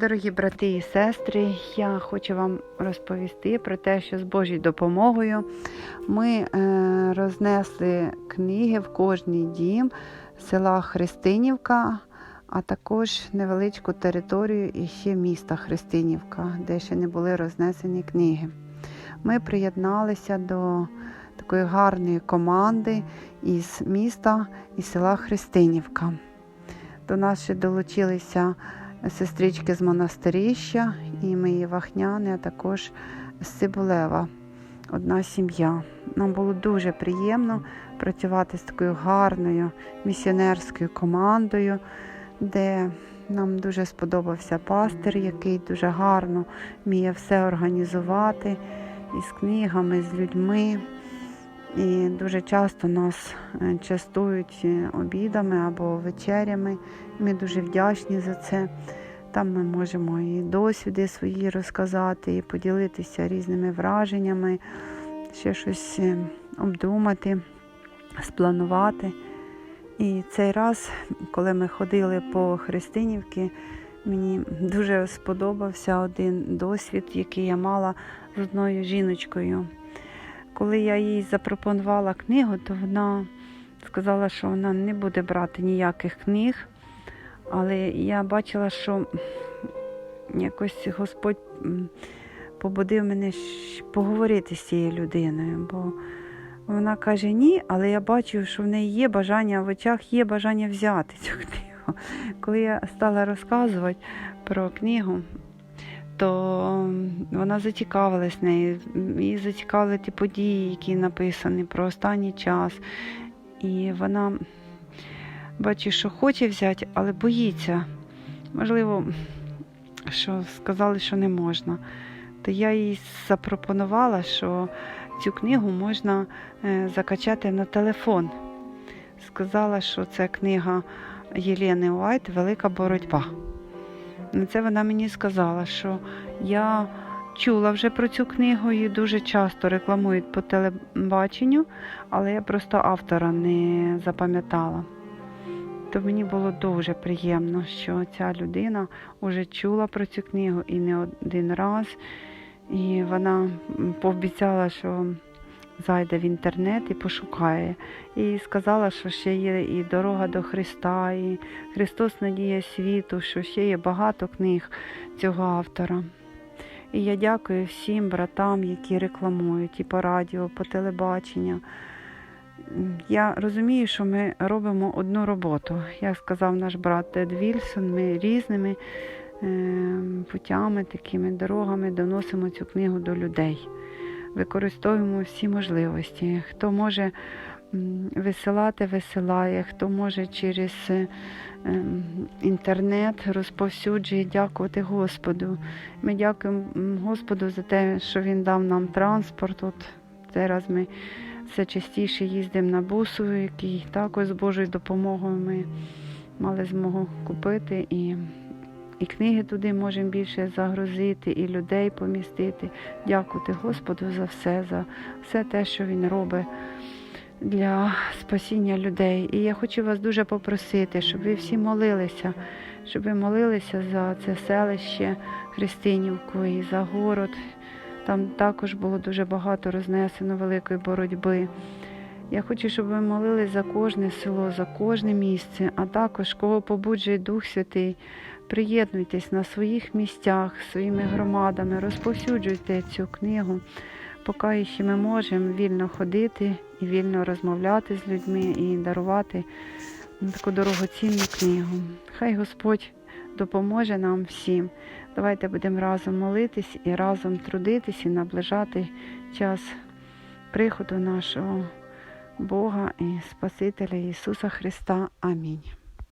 Дорогі брати і сестри, я хочу вам розповісти про те, що з Божою допомогою ми е, рознесли книги в кожний дім села Христинівка, а також невеличку територію і ще міста Христинівка, де ще не були рознесені книги. Ми приєдналися до такої гарної команди із міста і села Христинівка. До нас ще долучилися сестрички з монастирища і мої вахняни, а також з Цибулева. Одна сім'я. Нам було дуже приємно працювати з такою гарною місіонерською командою, де нам дуже сподобався пастир, який дуже гарно вміє все організувати із книгами, з людьми. І дуже часто нас е, частують е, обідами або вечерями. Ми дуже вдячні за це. Там ми можемо і досвіди свої розказати, і поділитися різними враженнями, ще щось е, обдумати, спланувати. І цей раз, коли ми ходили по Христинівці, мені дуже сподобався один досвід, який я мала з одною жіночкою. Коли я їй запропонувала книгу, то вона сказала, що вона не буде брати ніяких книг. Але я бачила, що якось Господь побудив мене поговорити з цією людиною. Бо вона каже ні, але я бачу, що в неї є бажання в очах, є бажання взяти цю книгу. Коли я стала розказувати про книгу, то вона зацікавилась нею. Її зацікавили ті події, які написані про останній час. І вона бачить, що хоче взяти, але боїться. Можливо, що сказали, що не можна. То я їй запропонувала, що цю книгу можна е, закачати на телефон. Сказала, що це книга Єлени Уайт Велика боротьба. На це вона мені сказала, що я чула вже про цю книгу і дуже часто рекламують по телебаченню, але я просто автора не запам'ятала. То мені було дуже приємно, що ця людина вже чула про цю книгу і не один раз. І вона пообіцяла, що зайде в інтернет і пошукає. І сказала, що ще є і дорога до Христа, і Христос Надія світу, що ще є багато книг цього автора. І я дякую всім братам, які рекламують і по радіо, по телебаченню. Я розумію, що ми робимо одну роботу. Як сказав наш брат Тед Вільсон, ми різними е, путями, такими дорогами доносимо цю книгу до людей. Використовуємо всі можливості. Хто може висилати, висилає, хто може через е, ем, інтернет розповсюджує, дякувати Господу. Ми дякуємо Господу за те, що Він дав нам транспорт. От зараз ми все частіше їздимо на бусу, який також з Божою допомогою ми мали змогу купити. І, і книги туди можемо більше загрузити, і людей помістити. Дякувати Господу за все, за все те, що Він робить для спасіння людей. І я хочу вас дуже попросити, щоб ви всі молилися, щоб ви молилися за це селище Христинівку і за город. Там також було дуже багато рознесено великої боротьби. Я хочу, щоб ви молились за кожне село, за кожне місце, а також кого побуджує Дух Святий. Приєднуйтесь на своїх місцях, своїми громадами, розповсюджуйте цю книгу, поки ще ми можемо вільно ходити і вільно розмовляти з людьми і дарувати таку дорогоцінну книгу. Хай Господь допоможе нам всім. Давайте будемо разом молитись і разом трудитись і наближати час приходу нашого Бога і Спасителя Ісуса Христа. Амінь.